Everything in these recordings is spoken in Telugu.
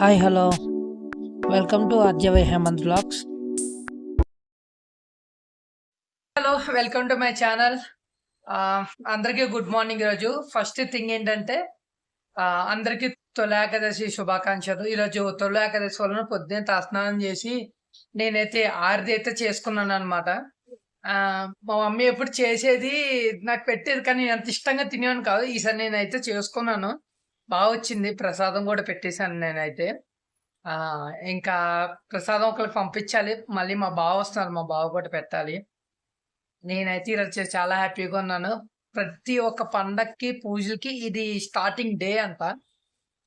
Hi hello welcome to అర్జవై Hemanth blogs hello welcome to my channel అందరికీ గుడ్ మార్నింగ్ ఈరోజు ఫస్ట్ థింగ్ ఏంటంటే uh, అందరికీ తొలి శుభాకాంక్షలు. ఈరోజు తొలి వలన పొద్దున్నే తస్నానం చేసి నేనైతే ఆరిది అయితే చేసుకున్నాను అనమాట uh, మా మమ్మీ ఎప్పుడు చేసేది నాకు పెట్టేది కానీ అంత ఇష్టంగా తినేవాను కాదు. ఈసారి నేనైతే చేసుకున్నాను. బాగా వచ్చింది ప్రసాదం కూడా పెట్టేశాను నేనైతే. ఇంకా ప్రసాదం ఒకరికి పంపించాలి. మళ్ళీ మా బావ వస్తున్నారు. మా బావ కూడా పెట్టాలి. నేనైతే ఈరోజు చాలా హ్యాపీగా ఉన్నాను. ప్రతి ఒక్క పండక్కి పూజలకి ఇది స్టార్టింగ్ డే అంట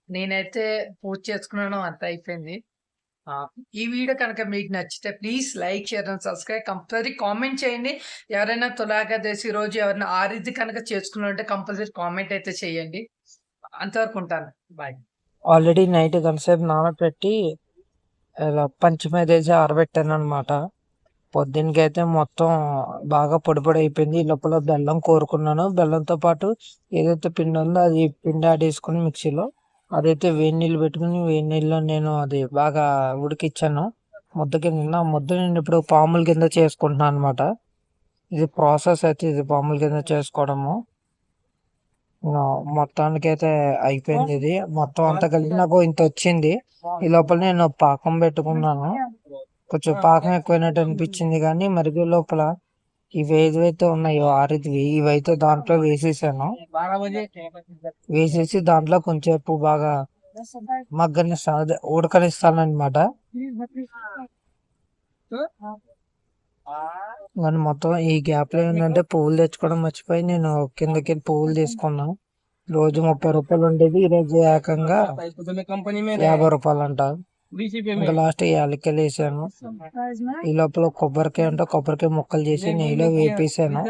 నేనైతే పూజ చేసుకున్నాను. అంత అయిపోయింది. ఈ వీడియో కనుక మీకు నచ్చితే please like share and subscribe. Compulsory comment చేయండి. ఎవరైనా తులాగదేసి రోజు ఎవరైనా ఆరిది కనుక చేసుకున్నారంటే కంపల్సరీ కామెంట్ అయితే చేయండి. అంతవరకు ఉంటాను. బాయ్. ఆల్రెడీ నైట్ గంటసేపు నానబెట్టి ఇలా పంచి మీద వేసి ఆరబెట్టాను అనమాట పొద్దున్నకైతే మొత్తం బాగా పొడి పొడి అయిపోయింది. ఈ లోపల బెల్లం కోరుకున్నాను. బెల్లంతో పాటు ఏదైతే పిండి ఉందో అది పిండి ఆడేసుకుని మిక్సీలో అదైతే వేడి నీళ్ళు పెట్టుకుని వేడి నీళ్ళలో నేను అది బాగా ఉడికిచ్చాను. ముద్ద కింద ముద్ద నేను ఇప్పుడు పాముల కింద చేసుకుంటున్నాను అనమాట ఇది ప్రాసెస్ అయితే ఇది పాముల కింద చేసుకోవడము. ఇంకా మొత్తానికి అయితే అయిపోయింది ఇది మొత్తం అంతా కలిపి నాకు ఇంత వచ్చింది. ఈ లోపల నేను పాకం పెట్టుకున్నాను. కొంచెం పాకం ఎక్కువైనట్టు అనిపించింది కానీ మరిగి లోపల ఇవి ఏదైతే ఉన్నాయో ఆరిదివి. ఇవైతే దాంట్లో వేసేసాను. వేసేసి దాంట్లో కొంచెంసేపు బాగా మగ్గనిస్తాను. అదే ఉడకనిస్తాను అనమాట నేను మొత్తం ఈ గ్యాప్లో ఏంటంటే పువ్వులు తెచ్చుకోవడం మర్చిపోయి నేను కిందకి పువ్వులు తీసుకున్నా. రోజు ముప్పై రూపాయలు ఉండేది. ఈ రోజు ఏకంగా యాభై రూపాయలు అంట. ఇంకా లాస్ట్ యాలక్కలు వేసాను. ఈ లోపల కొబ్బరికాయ అంటే కొబ్బరికాయ ముక్కలు చేసి నెయ్యిలో వేపేసాను.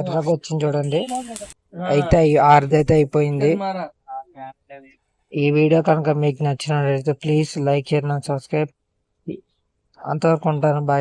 ఎర్రగా వచ్చింది చూడండి. అయితే ఆరుదైతే అయిపోయింది. ఈ వీడియో కనుక మీకు నచ్చినట్లయితే ప్లీజ్ లైక్ చేయండి సబ్స్క్రైబ్ అంతవరకు ఉంటాను. బాయ్.